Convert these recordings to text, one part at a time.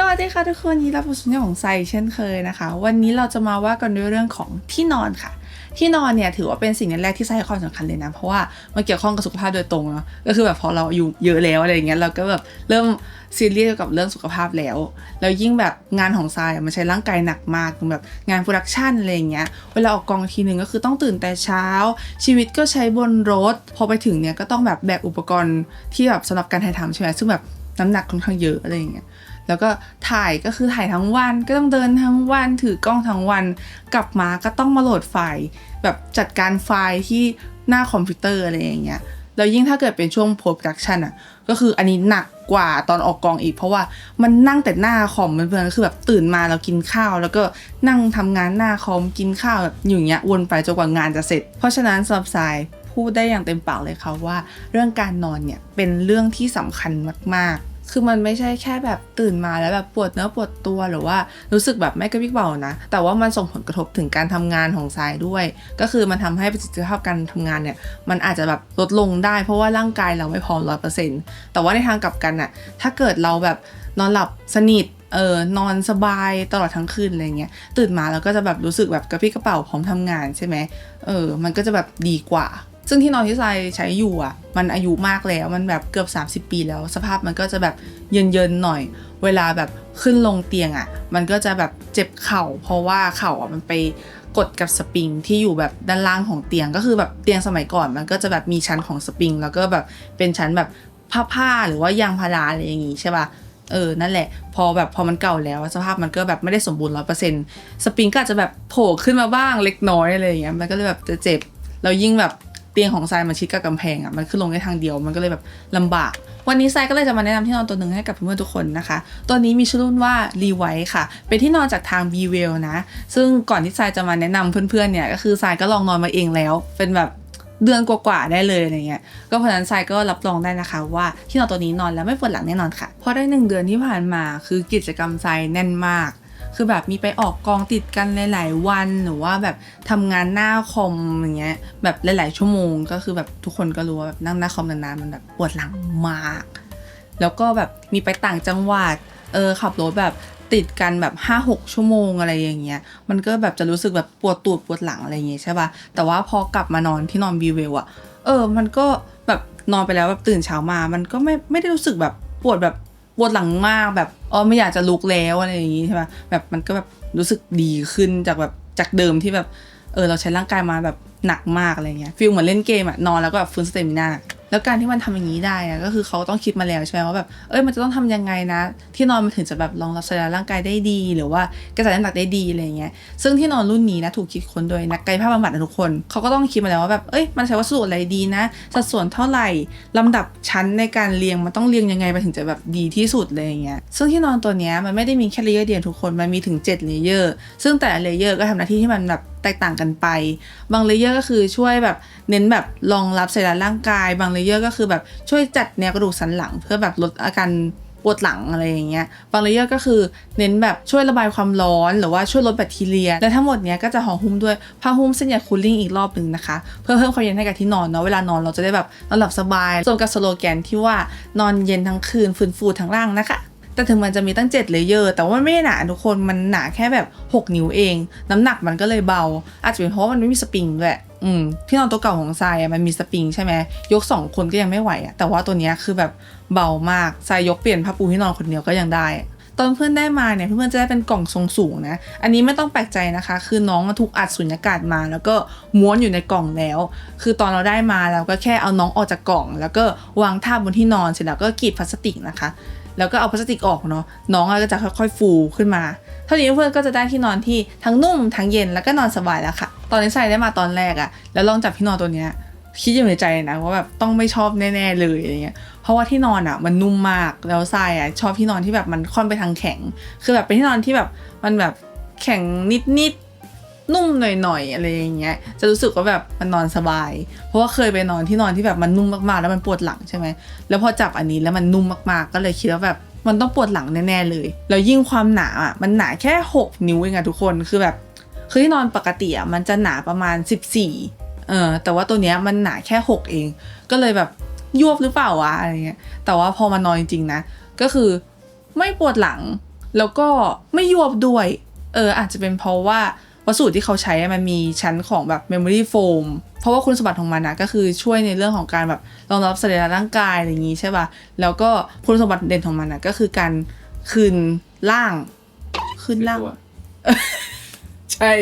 สวัสดีค่ะทุกคนยินดีรับผู้ชมของไซเช่นเคยนะคะ วันนี้เราจะมาว่ากันด้วยเรื่องของที่นอนค่ะ ที่นอนเนี่ยถือว่าเป็นสิ่งแรกที่ไซให้ความสำคัญเลยนะ เพราะว่ามันเกี่ยวข้องกับสุขภาพโดยตรงเนาะก็คือแบบพอเราอายุเยอะแล้วอะไรอย่างเงี้ยเราก็แบบเริ่มซีเรียสกับเรื่องสุขภาพแล้วแล้วยิ่งแบบงานของทรายมันใช้ร่างกายหนักมากแบบงานโปรดักชันอะไรอย่างเงี้ยเวลาออกกองทีหนึ่งก็คือต้องตื่นแต่เช้า ชีวิตก็ใช้บนรถ พอไปถึงเนี่ยก็ต้องแบบแบกอุปกรณ์ที่แบบสำหรับการถ่ายทำใช่ไหมซึ่งแบบน้ำหนักค่อนข้างเยอะอะไรอย่างเงี้ย แล้วก็ถ่ายก็คือถ่ายทั้งวันก็ต้องเดินทั้งวันถือกล้องทั้งวัน กลับมาก็ต้องมาโหลดไฟล์แบบจัดการไฟล์ที่หน้าคอมพิวเตอร์อะไรอย่างเงี้ยแล้วยิ่งถ้าเกิดเป็นช่วง post production อะก็คืออันนี้หนักกว่าตอนออกกองอีก เพราะว่ามันนั่งแต่หน้าคอมมันเพื่อนคือแบบตื่นมาเรากินข้าว แล้วก็นั่งทำงานหน้าคอมกินข้าวแบบอยู่างเงี้ยวนไปจนกว่างานจะเสร็จ เพราะฉะนั้นสำหรับสายพูดได้อย่างเต็มปากเลยค่ะว่า เรื่องการนอนเนี่ยเป็นเรื่องที่สำคัญมากๆ คือมันไม่ใช่แค่แบบตื่นมาแล้วแบบปวดเนื้อปวดตัวหรือว่ารู้สึกแบบไม่กระปรี้กระเป๋านะ แต่ว่ามันส่งผลกระทบถึงการทำงานของทรายด้วย ก็คือมันทำให้ประสิทธิภาพการทำงานเนี่ย มันอาจจะแบบลดลงได้ เพราะว่าร่างกายเราไม่พร้อมร้อยเปอร์เซ็นต์แต่ว่าในทางกลับกันอะถ้าเกิดเราแบบนอนหลับสนิทเออนอนสบายตลอดทั้งคืนอะไรเงี้ยตื่นมาแล้วก็จะแบบรู้สึกแบบกระปรี้กระเป๋าพร้อมทำงานใช่ไหมเออมันก็จะแบบดีกว่า ซึ่งที่นอนที่ทรายใช้อยู่อะ มันอายุมากแล้วมันแบบเกือบ 30 ปีแล้ว สภาพมันก็จะแบบเยินๆหน่อย เวลาแบบขึ้นลงเตียงอะ มันก็จะแบบเจ็บเข่า เพราะว่าเข่าอะมันไปกดกับสปริงที่อยู่แบบด้านล่างของเตียงก็คือแบบเตียงสมัยก่อนมันก็จะแบบมีชั้นของสปริง แล้วก็แบบเป็นชั้นแบบผ้าๆหรือว่ายางพาราอะไรอย่างงี้ใช่ป่ะเออ นั่นแหละ พอแบบพอมันเก่าแล้วสภาพมันก็แบบไม่ได้สมบูรณ์ร้อยเปอร์เซ็นต์สปริงก็อาจจะแบบโผล่ขึ้นมาบ้างเล็กน้อยอะไรอย่างเงี้ยมันก็เลยแบบจะเจ็บแล้วยิ่งแบบ ตียงของทรายมันชิดกับกำแพงอะมันขึ้นลงได้ทางเดียวมันก็เลยแบบลำบาก วันนี้ทรายก็เลยจะมาแนะนำที่นอนตัวหนึ่งให้กับเพื่อนๆทุกคนนะคะ ตัวนี้มีชื่อรุ่นว่า r e w i ค่ะ เป็นที่นอนจากทาง b w e l l นะ ซึ่งก่อนที่ทรายจะมาแนะนำเพื่อนๆเนี่ยก็คือทรายก็ลองนอนมาเองแล้ว เป็นแบบเดือนกว่าๆได้เลยอะไรเงี้ย ก็เพราะฉะนั้นทรายก็รับรองได้นะคะ ว่าที่นอนตัวนี้นอนแล้วไม่ปวดหลังแน่นอนค่ะ เพราะได้หนึ่งเดือนที่ผ่านมาคือกิจกรรมทรายแน่นมาก คือแบบมีไปออกกองติดกันหลาย ๆ วันหรือว่าแบบทำงานหน้าคอมอย่างเงี้ยแบบหลาย ๆ ชั่วโมง ก็คือแบบทุกคนก็รู้ว่าแบบนั่งหน้าคอมนานๆมันแบบปวดหลังมาก แล้วก็แบบมีไปต่างจังหวัดเออขับรถแบบติดกันแบบ5 6ชั่วโมงอะไรอย่างเงี้ย มันก็แบบจะรู้สึกแบบปวดตูดปวดหลังอะไรอย่างเงี้ยใช่ป่ะ แต่ว่าพอกลับมานอนที่นอนบีเวลอะเออ มันก็แบบนอนไปแล้วแบบตื่นเช้ามา มันก็ไม่ไม่ได้รู้สึกแบบปวดแบบ ปวดหลังมากแบบอ๋อไม่อยากจะลุกแล้วอะไรอย่างงี้ใช่ป่ะแบบมันก็แบบรู้สึกดีขึ้นจากแบบจากเดิมที่แบบเออเราใช้ร่างกายมาแบบหนักมากอะไรเงี้ยฟีลเหมือนเล่นเกมอะนอนแล้วก็แบบฟื้นสเตมินา แล้วการที่มันทำอย่างนี้ได้อะก็คือเขาต้องคิดมาแล้วใช่ไหมว่าแบบเอ้ยมันจะต้องทำยังไงนะ ที่นอนมันถึงจะแบบรองรับสรีระร่างกายได้ดี หรือว่ากระจายน้ำหนักได้ดีอะไรเงี้ยซึ่งที่นอนรุ่นนี้นะถูกคิดค้นโดยนักกายภาพบำบัดนะทุกคนเขาก็ต้องคิดมาแล้วว่าแบบเอ้ยมันใช้วัสดุอะไรดีนะ สัดส่วนเท่าไหร่ลำดับชั้นในการเรียงมันต้องเรียงยังไงไปถึงจะแบบดีที่สุดเลยเงี้ยซึ่งที่นอนตัวเนี้ยมันไม่ได้มีแค่เลเยอร์เดียวทุกคนมันมีถึง7เลเยอร์ซึ่งแต่ละเลเยอร์ก็ทำหน้าที่ที่มันแบบ ตกต่างกันไป บางเลเยอร์ก็คือช่วยแบบเน้นแบบรองรับสรีระร่างกาย บางเลเยอร์ก็คือแบบช่วยจัดแนวกระดูกสันหลัง เพื่อแบบลดอาการปวดหลังอะไรอย่างเงี้ย บางเลเยอร์ก็คือเน้นแบบช่วยระบายความร้อน หรือว่าช่วยลดแบคทีเรีย และทั้งหมดเนี้ยก็จะห่อหุ้มด้วยผ้าหุ้มเส้นใยคูลิ่งอีกรอบหนึ่งนะคะ เพื่อเพิ่มความเย็นให้กับที่นอนเนาะ เวลานอนเราจะได้แบบนอนหลับสบายส่วนกับสโลแกนที่ว่านอนเย็นทั้งคืนฟื้นฟูทั้งร่างนะคะ แต่ถึงมันจะมีตั้ง 7 เลเยอร์ แต่ว่าไม่ได้หนาทุกคนมันหนาแค่แบบ 6 นิ้วเอง น้ำหนักมันก็เลยเบา อาจจะเป็นเพราะมันไม่มีสปริงด้วยอืมที่นอนตัวเก่าของทรายอะมันมีสปริงใช่ไหมยก 2 คนก็ยังไม่ไหวอะแต่ว่าตัวเนี้ยคือแบบเบามากทรายยกเปลี่ยนผ้าปูที่นอนคนเดียวก็ยังได้ตอนเพื่อนได้มาเนี่ยเพื่อนจะได้เป็นกล่องทรงสูงนะ อันนี้ไม่ต้องแปลกใจนะคะ คือน้องถูกอัดสุญญากาศมา แล้วก็ม้วนอยู่ในกล่องแล้ว คือตอนเราได้มาเราก็แค่เอาน้องออกจากกล่อง แล้วก็วางท่าบนที่นอนเสร็จแล้วก็กรีดพลาสติกนะคะ แล้วก็เอาพลาสติกออกเนาะน้องก็จะค่อยๆฟูขึ้นมา เท่านี้เพื่อนก็จะได้ที่นอนที่ทั้งนุ่มทั้งเย็นแล้วก็นอนสบายแล้วค่ะ ตอนนี้ใส่ได้มาตอนแรกอะแล้วลองจับที่นอนตัวเนี้ยคิดอยู่ในใจนะว่าแบบต้องไม่ชอบแน่ ๆ เลยอะไรเงี้ย เพราะว่าที่นอนอะมันนุ่มมากแล้วทรายอะชอบที่นอนที่แบบมันค่อนไปทางแข็ง คือแบบเป็นที่นอนที่แบบมันแบบแข็งนิดๆ นุ่มหน่อยๆอะไรอย่างเงี้ยจะรู้สึกว่าแบบมันนอนสบาย เพราะว่าเคยไปนอนที่นอนที่แบบมันนุ่มมากๆ แล้วมันปวดหลังใช่ไหมแล้วพอจับอันนี้แล้วมันนุ่มมากๆ ก็เลยคิดว่าแบบมันต้องปวดหลังแน่ๆเลยแล้วยิ่งความหนาอะมันหนาแค่ 6 นิ้วเองอะทุกคนคือแบบคือที่นอนปกติอะมันจะหนาประมาณ 14เออแต่ว่าตัวเนี้ยมันหนาแค่ 6 เอง ก็เลยแบบยวบหรือเปล่าวะอะไรเงี้ยแต่ว่าพอมานอนจริงๆนะก็คือไม่ปวดหลังแล้วก็ไม่ยวบด้วย เอออาจจะเป็นเพราะว่า วัสดุที่เขาใช้อะมันมีชั้นของแบบ memory foam เพราะว่าคุณสมบัติของมันนะก็คือช่วยในเรื่องของการแบบรองรับสรีระร่างกายอะไรอย่างงี้ใช่ป่ะแล้วก็คุณสมบัติเด่นของมันนะก็คือการคืนร่างคืนร่างตัวใช่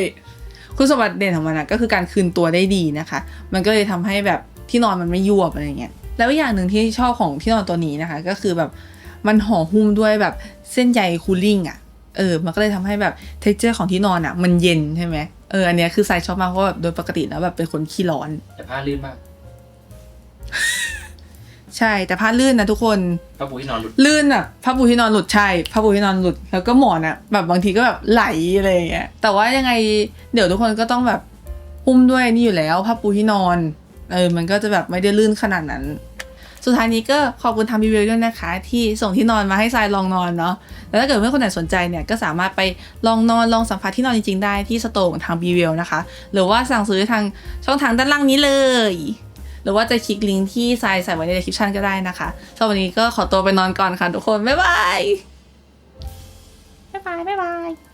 คุณสมบัติเด่นของมันนะก็คือการคืนตัวได้ดีนะคะ มันก็เลยทำให้แบบที่นอนมันไม่ยวบอะไรเงี้ยแล้วอีกอย่างหนึ่งที่ชอบของที่นอนตัวนี้นะคะ ก็คือแบบมันห่อหุ้มด้วยแบบเส้นใยคูลิ่งอะ เออ มันก็เลยทำให้แบบเท็กเจอร์ของที่นอนอะ มันเย็นใช่ไหมเอออันเนี้ยคือใส่ชอบมากเพราะว่าแบบโดยปกติแล้วแบบเป็นคนขี้ร้อน แต่ผ้าลื่นมาก ใช่แต่ผ้าลื่นนะทุกคนผ้าปูที่นอนหลุดลื่นอะผ้าปูที่นอนหลุดใช่ผ้าปูที่นอนหลุด แล้วก็หมอนอะ แบบบางทีก็แบบไหลอะไรอย่างเงี้ยแต่ว่ายังไงเดี๋ยวทุกคนก็ต้องแบบหุ้มด้วยนี่อยู่แล้วผ้าปูที่นอนเออมันก็จะแบบไม่ได้ลื่นขนาดนั้น สุดท้ายนี้ก็ขอบคุณทำรีวิวด้วยนะคะ ที่ส่งที่นอนมาให้ทรายลองนอนเนาะแล้วถ้าเกิดเพื่อนคนไหนสนใจเนี่ยก็สามารถไปลองนอนลองสัมผัสที่นอนจริงๆได้ที่สโตร์ของทางบีวิวนะคะ หรือว่าสั่งซื้อทางช่องทางด้านล่างนี้เลย หรือว่าจะคลิกลิงก์ที่ทรายใส่ไว้ใน description ก็ได้นะคะสำหรับวันนี้ก็ขอตัวไปนอนก่อนค่ะทุกคนบ๊ายบายบ๊ายบายบ๊ายบาย